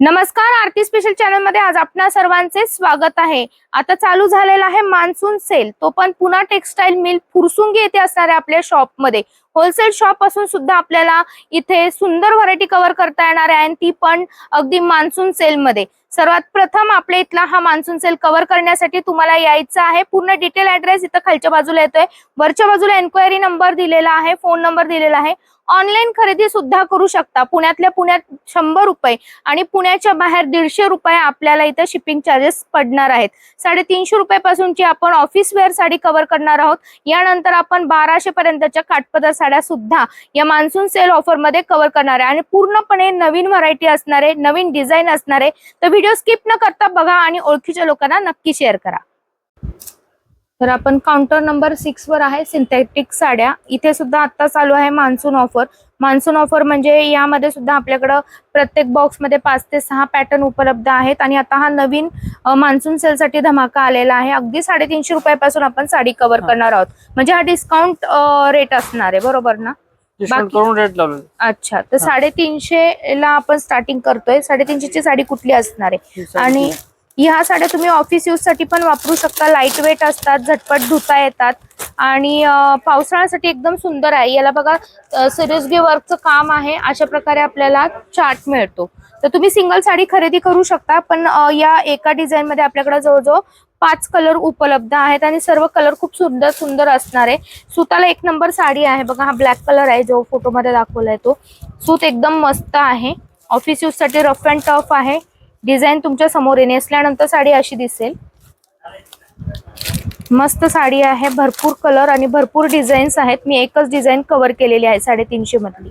नमस्कार आरती स्पेशल चॅनलमध्ये आज आपणा सर्वांचे स्वागत आहे. आता चालू झालेला आहे मान्सून सेल. तो पण पुन्हा टेक्सटाईल मिल फुरसुंगी येथे असणाऱ्या आपल्या शॉपमध्ये. होलसेल शॉपपासून सुद्धा आपल्याला इथे सुंदर व्हरायटी कव्हर करता येणार आहे आणि ती पण अगदी मान्सून सेल मध्ये. सर्वात प्रथम आपल्या इथला हा मान्सून सेल कव्हर करण्यासाठी तुम्हाला यायचं आहे. पूर्ण डिटेल ऍड्रेस इथं खालच्या बाजूला येतोय. वरच्या बाजूला एन्क्वायरी नंबर दिलेला आहे फोन नंबर दिलेला आहे. ऑनलाईन खरेदी सुद्धा करू शकता. पुण्यातल्या पुण्यात शंभर रुपये आणि पुण्याच्या बाहेर दीडशे रुपये आपल्याला इथं शिपिंग चार्जेस पडणार आहेत. साडेतीनशे रुपयापासूनची आपण ऑफिस वेअर साडी कव्हर करणार आहोत. यानंतर आपण बाराशे पर्यंतच्या काठपदर साड्या सुद्धा या मान्सून सेल ऑफरमध्ये कव्हर करणार आहे. आणि पूर्णपणे नवीन व्हरायटी असणार आहे नवीन डिझाईन असणार आहे तर व्हिडिओ स्किप न करता बघा आणि ओळखीच्या लोकांना नक्की शेअर करा. तर आपण काउंटर नंबर सिक्स वर आहे सिंथेटिक साड्या. इथे सुद्धा आता चालू आहे मान्सून ऑफर मान्सून ऑफर म्हणजे यामध्ये सुद्धा आपल्याकडं प्रत्येक बॉक्समध्ये पाच ते सहा पॅटर्न उपलब्ध आहेत. आणि आता हा नवीन मान्सून सेल साठी धमाका आलेला आहे. अगदी साडेतीनशे रुपयापासून आपण साडी कव्हर. करणार आहोत. म्हणजे हा डिस्काउंट रेट असणार आहे. बरोबर ना? अच्छा. तर साडेतीनशे ला आपण स्टार्टिंग करतोय. साडेतीनशेची साडी कुठली असणार आहे? आणि ह्या साड्या तुम्ही ऑफिस यूजसाठी पण वापरू शकता. लाइट वेट असतात झटपट धुता येतात. आणि पावसाळ्यासाठी एकदम सुंदर आहे. याला बघा सिरियसगी वर्कचं काम आहे. अशा प्रकारे आपल्याला चार्ट मिळतो. तर तुम्ही सिंगल साडी खरेदी करू शकता पण या एका डिझाईनमध्ये आपल्याकडे जवळजवळ पाच कलर उपलब्ध आहेत आणि सर्व कलर खूप सुंदर सुंदर असणार आहे. सुताला एक नंबर साडी आहे. बघा हा ब्लॅक कलर आहे जो फोटोमध्ये दाखवला आहे तो. सूत एकदम मस्त आहे. ऑफिस यूजसाठी रफ अँड टफ आहे. डिझाईन तुमच्यासमोर आहे नेसल्यानंतर साडी अशी दिसेल. मस्त साडी आहे भरपूर कलर आणि भरपूर डिझाईन्स आहेत. मी एकच डिझाईन कव्हर केलेली आहे साडेतीनशे मधली.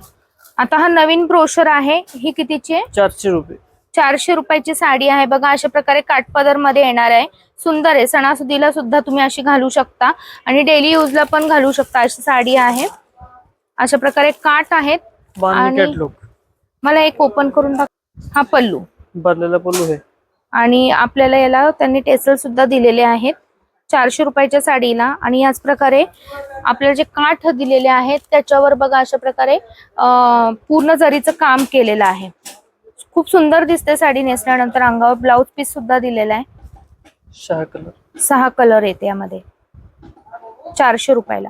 आता हा नवीन ब्रोशर आहे ही कितीची आहे? चारशे रुपये. चारशे रुपयाची साडी आहे. बघा अशा प्रकारे काठपदरमध्ये येणार आहे. सुंदर आहे. सणासुदीला सुद्धा तुम्ही अशी घालू शकता. आणि डेली यूजला पण घालू शकता अशी साडी आहे. अशा प्रकारे काठ आहेत. आणि- मला एक ओपन करून हा पल्लू. भरलेला पल्लू आहे. आणि आपल्याला याला त्यांनी टेसल सुद्धा दिलेले आहेत. चारशे रुपयाच्या साडीला आणि याच प्रकारे आपल्याला जे काठ दिलेले आहेत त्याच्यावर बघा अशा प्रकारे पूर्ण जरीचं काम केलेलं आहे. खूप सुंदर दिसते साडी नेसल्यानंतर. अंगावर ब्लाउज पीस सुद्धा दिलेला आहे. शहा कलर सहा कलर येते यामध्ये. चारशे रुपयाला.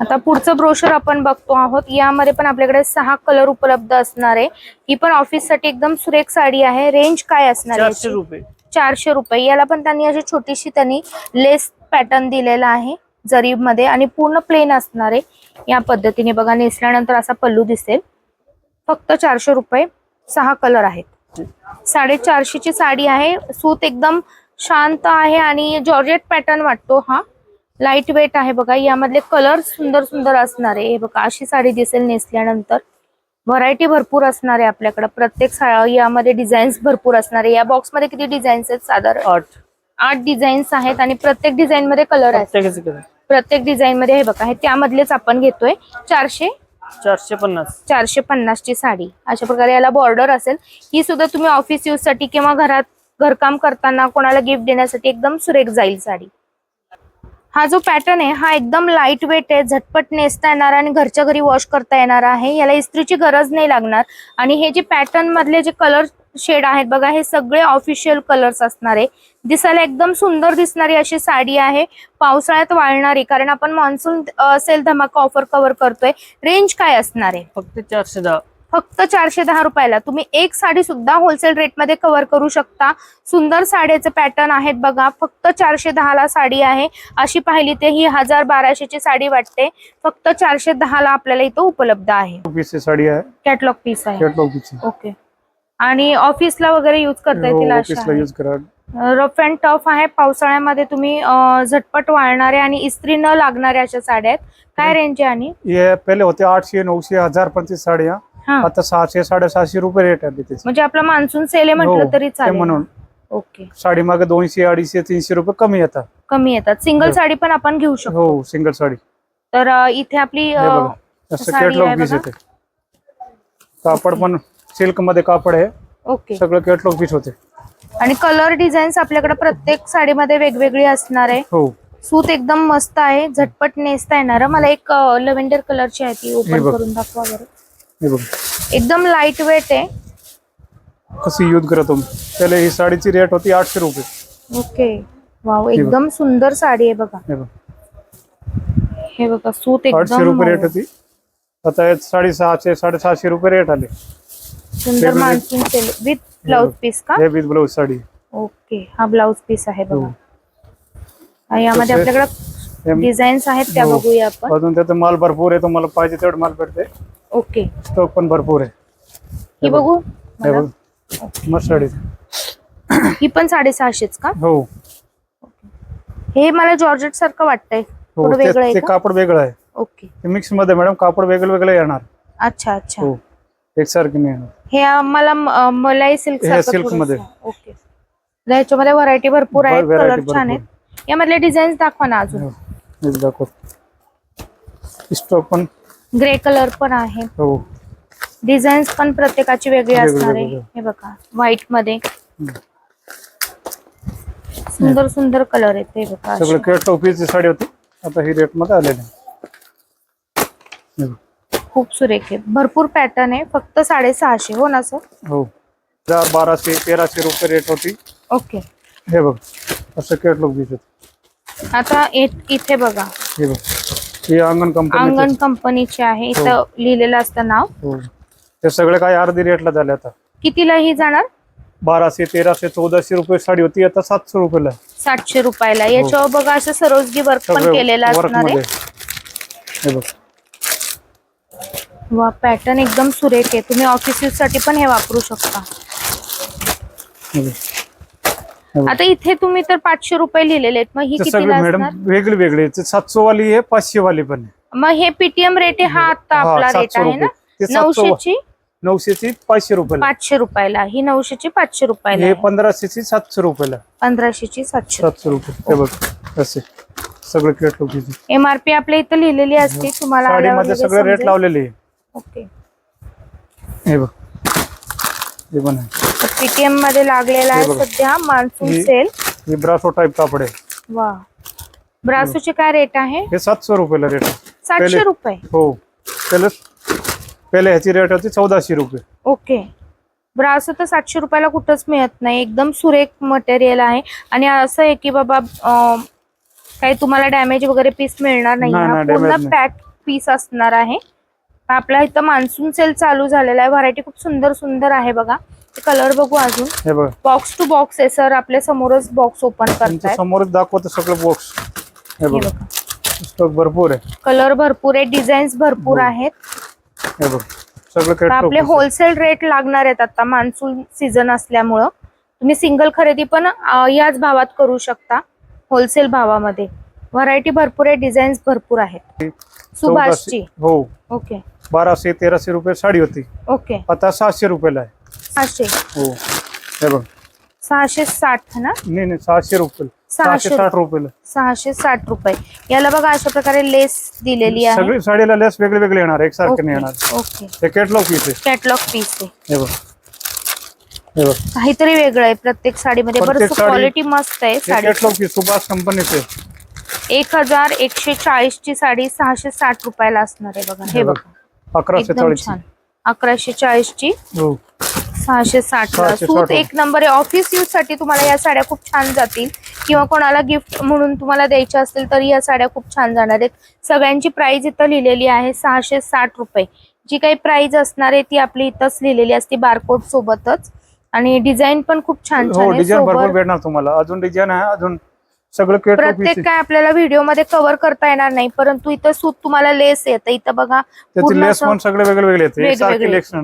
आता पुढचं ब्रोशर आपण बघतो आहोत. यामध्ये पण आपल्याकडे सहा कलर उपलब्ध असणार आहे. ही पण ऑफिससाठी एकदम सुरेख साडी आहे. रेंज काय असणार आहे चारशे? रुपये. चारशे रुपये. याला पण त्यांनी अशी छोटीशी त्यांनी लेस पॅटर्न दिलेला आहे जरीबमध्ये आणि पूर्ण प्लेन असणार आहे. या पद्धतीने बघा नेसल्यानंतर असा पल्लू दिसेल. फक्त चारशे रुपये सहा कलर आहेत. साडेचारशेची साडी आहे. सूत एकदम शांत आहे आणि जॉर्जेट पॅटर्न वाटतो हा. लाइट वेट आहे बघा. यामधले कलर सुंदर सुंदर असणार आहे. हे बघा अशी साडी दिसेल नेसल्यानंतर. व्हरायटी भरपूर असणार आहे आपल्याकडे. प्रत्येक यामध्ये डिझाईन्स भरपूर असणार आहे. या बॉक्समध्ये किती डिझाईन्स आहेत साधारण? आठ. आठ डिझाईन्स आहेत आणि प्रत्येक डिझाईन मध्ये कलर आहेत. प्रत्येक डिझाईन मध्ये हे बघा हे त्यामधलेच आपण घेतोय. चारशे? चारशे पन्नास. चारशे पन्नास ची साडी. अशा प्रकारे याला बॉर्डर असेल. ही सुद्धा तुम्ही ऑफिस यूजसाठी किंवा घरात घरकाम करताना कोणाला गिफ्ट देण्यासाठी एकदम सुरेख जाईल साडी. हा जो पॅटर्न आहे हा एकदम लाइट वेट आहे झटपट नेसता येणार आणि घरच्या घरी वॉश करता येणार आहे. याला इस्त्रीची गरज नाही लागणार. आणि हे जे पॅटर्न मधले जे कलर शेड आहेत बघा हे सगळे ऑफिशियल कलर्स असणार आहे. दिसायला एकदम सुंदर दिसणारी अशी साडी आहे. पावसाळ्यात वाळणारी कारण आपण मान्सून सेल धमाका ऑफर कव्हर करतोय. रेंज काय असणार आहे? फक्त चारशे दहा. फक्त चारशे दहा रुपयाला. तुम्ही एक साडी सुद्धा होलसेल रेटमध्ये कव्हर करू शकता. सुंदर साड्याचे पॅटर्न आहेत बघा. फक्त चारशे ला साडी आहे. अशी पाहिली ते ही हजार बाराशेची साडी वाटते. फक्त चारशे ला आपल्याला इथं उपलब्ध आहे. साडी आहे. कॅटलॉग पीस आहे. कॅटलॉग पीस ओके आणि ऑफिसला वगैरे युज करता येतील रफ अँड टफ आहे. पावसाळ्यामध्ये तुम्ही झटपट वाळणारे आणि इस्त्री न लागणाऱ्या अशा साड्या आहेत. काय रेंज आहे आणि? पहिले होते आठशे नऊशे हजार पर्यंत साड्या आता सहाशे साडेसहाशे रुपये रेट आहे त्याचे म्हणजे आपला मान्सून सेल आहे म्हटलं हो, तरी ते चालेल. म्हणून. ओके. साडी मागे दोनशे अडीचशे तीनशे रुपये कमी येतात. कमी येतात. सिंगल हो. साडी पण आपण घेऊ शकतो. हो सिंगल साडी. तर अ, इथे आपली अ, बघा असं साडी आहे कॅटलॉग पीस बघा. येते. कापड पण सिल्कमध्ये कापड आहे. ओके. सगळं कॅटलॉग पीस होते. आणि कलर डिझाईन्स आपल्याकडे प्रत्येक साडीमध्ये वेगवेगळी असणार आहे. हो. सूत एकदम मस्त आहे. झटपट नेसता येणार. मला एक लेव्हेंडर कलरची आहे ती हे ओपन बघ. करून दाखवा बरं. हे बघा. एकदम लाइट वेट आहे. कशी यूज करत तुम्ही. पहिले ही साडीची रेट होती आठशे रुपये. ओके वाव एकदम सुंदर साडी आहे बघा. हे बघ. हे बघा सूत आठशे एकदम रुपये रेट. होती. आता साडेसहाशे साडेसहाशे रुपये रेट आले. सुंदर monsoon sale with blouse piece का? हे विथ ब्लाऊज साडी. ओके हा ब्लाउज पीस आहे बघा. हो. आणि यामध्ये आपल्याकडे डिझाईन्स आहेत त्या हो. बघूया आपण. अजून त्याचा माल भरपूर आहे. तुम्हाला पाहिजे तेवढं माल भेटते ओके. स्टॉक पण भरपूर आहे. ही बघ. हे मस्त ही पण साडेसहाशेच का? हो. हे मला जॉर्जेट सारखं वाटतंय. हो थोडं ते वेगळं आहे ते का? कापड वेगळं आहे. ओके. ते मिक्समध्ये मॅडम कापड वेगळं वेगळं येणार. अच्छा अच्छा. हो. एकसारखी नाही येणार. हे मला म- मलाई सिल्क हे silk थोडंसं. मध्ये. ओके ह्याच्यामध्ये व्हरायटी भरपूर आहेत variety कलर भरपूर. छान आहेत. यामधले डिझाईन दाखवा ना अजून. हो. हे दाखव. स्टॉक पण ग्रे कलर पण आहे. हो. डिझाईन्स पण प्रत्येकाची वेगळी असणार आहे. वेगळी. हे बघा व्हाईटमध्ये. सुंदर सुंदर कलर आहेत हे बघा सगळं टोपीची साडी होती. आता ही रेटमध्ये आलेली आहे. हे बघ. खूप सुरेख आहे भरपूर पॅटर्न आहे. फक्त साडेसहाशे हो ना सर हो. हजार बाराशे तेराशे रुपये रेट होती. ओके. हे बघ. असं केट लोक दिसत. आता इ- इथे बघा. हे बघ. ही अंगण कंपनी अंगण कंपनीचे आहे. इथं लिहिलेलं असतं नाव. हो. ते सगळे काय अर्धी रेटला झाले आता? कितीला ही जाणार? बाराशे तेराशे चौदाशे रुपये साडी होती. आता सातशे रुपयाला आहे. सातशे रुपयाला. याच्यावर बघा असं सरोजगी वर्क पण हो. केलेलं असणार मध्ये. आहे हे बघ. वा पॅटर्न एकदम सुरेख आहे. तुम्ही ऑफिससाठी पण हे वापरू शकता. हे बघ. हे. आता इथे तुम्ही तर पाचशे रुपये लिहिलेले आहेत. मग ही कितीला मॅडम असणार? वेगळे वेगळे सातशे वाली आहे पाचशे वाली पण आहे. मग हे पीटीएम रेट आहे हा आता हा, आपला रेट 700 आहे ना? रुपये. ते 700 नऊशेची? नऊशेची पाचशे रुपयाला. पाचशे रुपयाला. ही नऊशेची पाचशे रुपयाला हे आहे. पंधराशेची सातशे रुपयाला. पंधराशेची सातशे सातशे रुपये. हे बघ असे. सगळे केट लोकीचे एमआरपी आपल्या इथं लिहिलेली असते. तुम्हाला आल्यावर साडीमध्ये लगेच सगळे रेट समजेल. लावलेले आहे. ओके हे बघ. हे पण आहे. पीटीएममध्ये लागलेला आहे बघा. सध्या मान्सून ही- सेल. हे ब्रासो टाईप कापड आहे. वा. ब्रासूचे काय रेट आहे? हे सातशे रुपयाला रेट आहे. सातशे पहिले- रुपये? हो. पहिले पहिले ह्याची रेट होती चौदाशे रुपये. ओके. ब्रासो तर सातशे रुपयाला कुठंच मिळत नाही. एकदम सुरेख मटेरियल आहे. आणि असं आहे की बाबा अं, काही तुम्हाला डॅमेज वगैरे पीस मिळणार नाही नाही, हा नाही, पूर्ण नाही. पॅक पीस असणार आहे. आपल्या इथं मान्सून सेल चालू झालेला आहे. व्हरायटी खूप सुंदर सुंदर आहे बघा. कलर बघू अजून. बॉक्स टू बॉक्स आहे सर आपल्या समोरच बॉक्स ओपन करतायत. समोरच दाखवतं सगळं बॉक्स हे बघ. स्टॉक भरपूर आहे. कलर भरपूर आहे डिझाईन्स भरपूर हो. आहेत. हे बघ. सगळं तर आपले होलसेल रेट लागणार आहेत आता मान्सून सीझन असल्यामुळं. तुम्ही सिंगल खरेदी पण याच भावात करू शकता होलसेल भावामध्ये. व्हरायटी भरपूर आहे डिझाईन्स भरपूर आहेत. सुभाषची. हो. ओके बाराशे तेराशे रुपये साडी होती. ओके आता सहाशे रुपयाला आहे. सहाशे. हो. हे बघ. सहाशे साठ ना? नाही नाही सहाशे रुपये. सहाशे साठ रुपयाला. सहाशे साठ रुपये. याला बघा अशा प्रकारे लेस दिलेली आहे. सगळी साडीला लेस वेगळे वेगळे येणार एकसारखे नाही येणार. ओके हे केटलॉग पीस आहे. कॅटलॉग पीस आहे. हे बघ. हे बघ. काहीतरी वेगळं आहे प्रत्येक साडीमध्ये. प्रत्येक बरं साडी- क्वालिटी मस्त आहे हे साडी केटलॉग पीस सुभाष कंपनीचे एक हजार एकशे चाळीस ची साडी सहाशे साठ रुपयाला असणार आहे बघा. हे हे बघ. अकराशे एकदम चाळीस छान. अकराशे चाळीस ची हो. सहाशे साठ ला सहाशे सूत. एक नंबर आहे. ऑफिस यूजसाठी तुम्हाला या साड्या खूप छान जातील. किंवा कोणाला गिफ्ट म्हणून तुम्हाला द्यायच्या असतील तर या साड्या खूप छान जाणार आहेत. सगळ्यांची प्राइस इथं लिहिलेली आहे सहाशे साठ रुपये. जी काही प्राइस असणार आहे ती आपली इथंच लिहिलेली असते बारकोड सोबतच. आणि डिझाईन पण खूप छान हो छान आहे. डिझाईन भरपूर सोबत भेटणार तुम्हाला. अजून डिझाईन आहे अजून सगळं प्रत्येक काय आपल्याला व्हिडिओमध्ये कव्हर करता येणार नाही परंतु इथं सूत तुम्हाला लेस येतं. इथं बघा त्याची लेस पण सगळे वेगळे वेगळे येते. लेस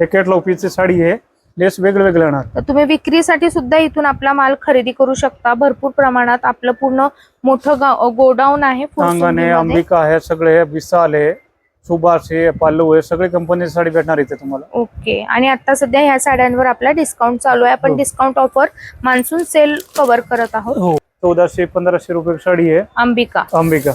हे साडी आहे लेस वेगळे वेगळे येणार तुम्ही विक्रीसाठी सुद्धा इथून आपला माल खरेदी करू शकता. भरपूर प्रमाणात आपलं पूर्ण मोठं गोडाऊन आहे अंगण आहे. अंबिका आहे सगळे विशाल आहे. सुभाष आहे पाल्लू आहे सगळे कंपनीची साडी भेटणार इथे तुम्हाला. ओके. आणि आता सध्या ह्या साड्यांवर आपला डिस्काउंट चालू आहे. आपण हो. Discount offer monsoon sale cover करत आहोत. हो. चौदाशे पंधराशे रुपये साडी आहे. अंबिका. अंबिका.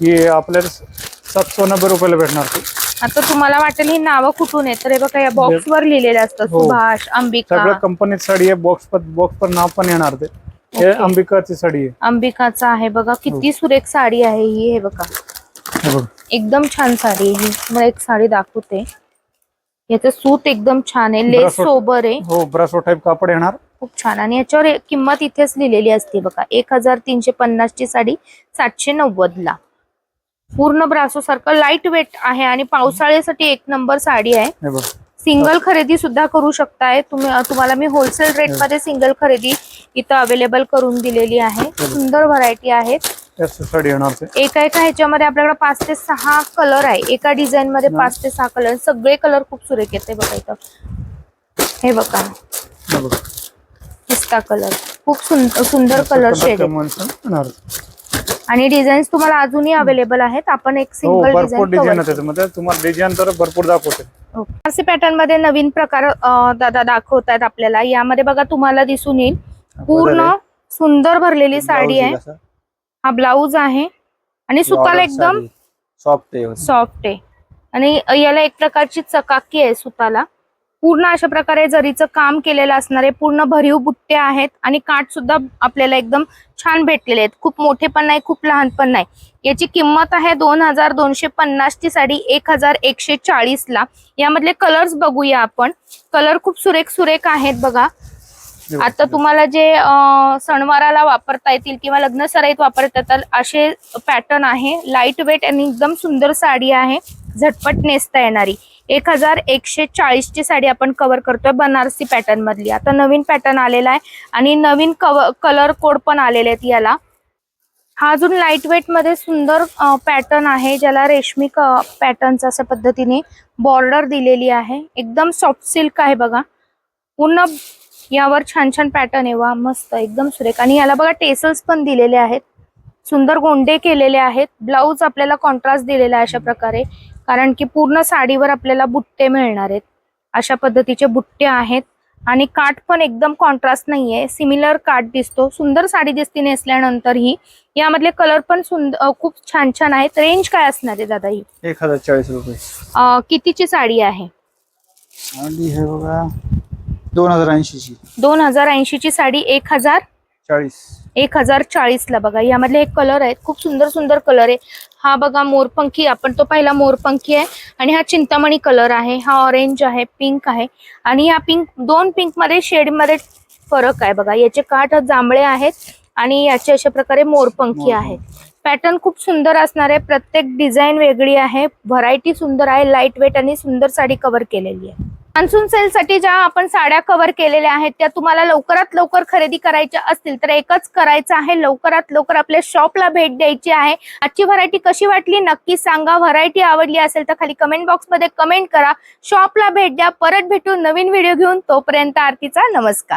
ही आपल्याला सातशे नव्वे रुपयाला भेटणार. ती आता तुम्हाला वाटेल ही नावं कुठून आहेत? तर हे बघा या बॉक्स वर लिहिलेले असतं हो. सुभाष अंबिका. सगळ्या कंपनीची साडी आहे. बॉक्स पर बॉक्स पर नाव पण येणार ते. हे ओके. अंबिकाची साडी आहे. अंबिकाचा आहे. बघा किती सुरेख साडी आहे ही हे बघा. हे बघ. एकदम छान साडी आहे ही. तुम्हाला एक साडी दाखवते. याचं सूत एकदम छान आहे. लेस सोबर आहे. हो ब्रासो टाईप कापड येणार. खूप छान. आणि याच्यावर किंमत इथेच लिहिलेली असते बघा. एक हजार तीनशे पन्नास ची साडी सातशे नव्वद ला. पूर्ण ब्रासो सारखं लाइट वेट आहे आणि पावसाळ्यासाठी एक नंबर साडी आहे. हे बघ. सिंगल खरेदी सुद्धा करू शकताय. तुम्ही तुम्हाला मी होलसेल रेटमध्ये सिंगल खरेदी इथं अवेलेबल करून दिलेली आहे. सुंदर व्हरायटी आहेत. साडी येणार ते. एका एका ह्याच्यामध्ये आपल्याकडे पाच ते सहा कलर आहे. एका डिझाईन मध्ये हा. पाच ते सहा कलर सगळे कलर खूप सुरेख येते बघा इथं. हे बघा. हे पिस्ता कलर खूप सुंदर सुंदर कलर शेड आणि डिझाईन्स तुम्हाला अजूनही अवेलेबल आहेत. आपण एक हो सिंगल भरपूर डिझाईन तुम्हाला डिझाईन तर भरपूर दाखवते. आरसी पॅटर्नमध्ये नवीन प्रकार दादा दाखवतायत आपल्याला. यामध्ये बघा तुम्हाला दिसून येईल. पूर्ण सुंदर भरलेली साडी आहे. हा ब्लाऊज आहे. आणि सुताला एकदम सॉफ्ट आहे. सॉफ्ट आहे. आणि याला एक प्रकारची चकाकी आहे सुताला. पूर्ण अशा प्रकारे जरीचं काम केलेलं असणार आहे पूर्ण भरीव बुट्टे आहेत आणि काठ सुद्धा आपल्याला एकदम छान भेटलेले आहेत. खूप मोठे पण नाही खूप लहान पण नाही. याची किंमत आहे दोन हजार दोनशे पन्नास ची साडी एक हजार एकशे चाळीस ला. यामधले कलर्स बघूया आपण. कलर खूप सुरेख सुरेख आहेत बघा बघ. आता तुम्हाला जे सणवाराला वापरता येतील किंवा लग्न सराईत वापरता येतात असे पॅटर्न आहे. लाइट वेट आणि एकदम सुंदर साडी आहे. झटपट नेसता येणारी. एक हजार एकशे चाळीस ची साडी आपण कव्हर करतोय बनारसी पॅटर्न मधली. आता नवीन पॅटर्न आलेला आहे आणि नवीन कलर कोड पण आलेले आहेत याला. हा अजून लाइट वेटमध्ये सुंदर पॅटर्न आहे ज्याला रेशमी पॅटर्नचा अशा पद्धतीने बॉर्डर दिलेली आहे. एकदम सॉफ्ट सिल्क आहे बघा. पूर्ण यावर छान छान पॅटर्न आहे. वा मस्त एकदम सुरेख. आणि याला बघा टेसल्स पण दिलेले आहेत. सुंदर गोंडे केलेले आहेत. ब्लाऊज आपल्याला कॉन्ट्रास्ट दिलेला आहे अशा प्रकारे. कारण की पूर्ण साडीवर आपल्याला बुट्टे मिळणार आहेत. अशा पद्धतीचे बुट्टे आहेत. आणि काठ पण एकदम कॉन्ट्रास्ट नाहीये. सिमिलर काठ दिसतो. सुंदर साडी दिसते नेसल्यानंतर ही यामधले कलर पण सुंदर खूप छान छान आहेत. रेंज काय असणार आहे दादा ही? एक हजार चाळीस रुपये. कितीची साडी आहे? दोन हजार ऐंशीची. दोन हजार ऐंशीची साडी एक हजार चाळीस. एक हजार चाळीस ला बघा. यामधले एक कलर आहेत. खूप सुंदर सुंदर कलर आहे. हा बघा मोरपंखी. आपण तो पहिला मोरपंखी आहे. आणि हा चिंतामणी कलर आहे. हा ऑरेंज आहे पिंक आहे. आणि या पिंक दोन पिंकमध्ये शेडमध्ये फरक आहे बघा. याचे काठ जांभळे आहेत आणि याचे अशा प्रकारे मोरपंखी आहेत. पॅटर्न खूप सुंदर असणार आहे. प्रत्येक डिझाईन वेगळी आहे. व्हरायटी सुंदर आहे. लाइट वेट आणि सुंदर साडी कव्हर केलेली आहे. मान्सून सेल साठी ज्या आपण साड्या कव्हर केलेल्या आहेत त्या तुम्हाला लवकरात लवकर खरेदी करायच्या असतील तर एकच करायचं आहे लवकरात लवकर आपल्या शॉपला भेट द्यायची आहे. आजची व्हरायटी कशी वाटली नक्की सांगा. व्हरायटी आवडली असेल तर खाली कमेंट बॉक्समध्ये कमेंट करा. शॉपला भेट द्या. परत भेटून नवीन व्हिडिओ घेऊन. तोपर्यंत आरतीचा नमस्कार.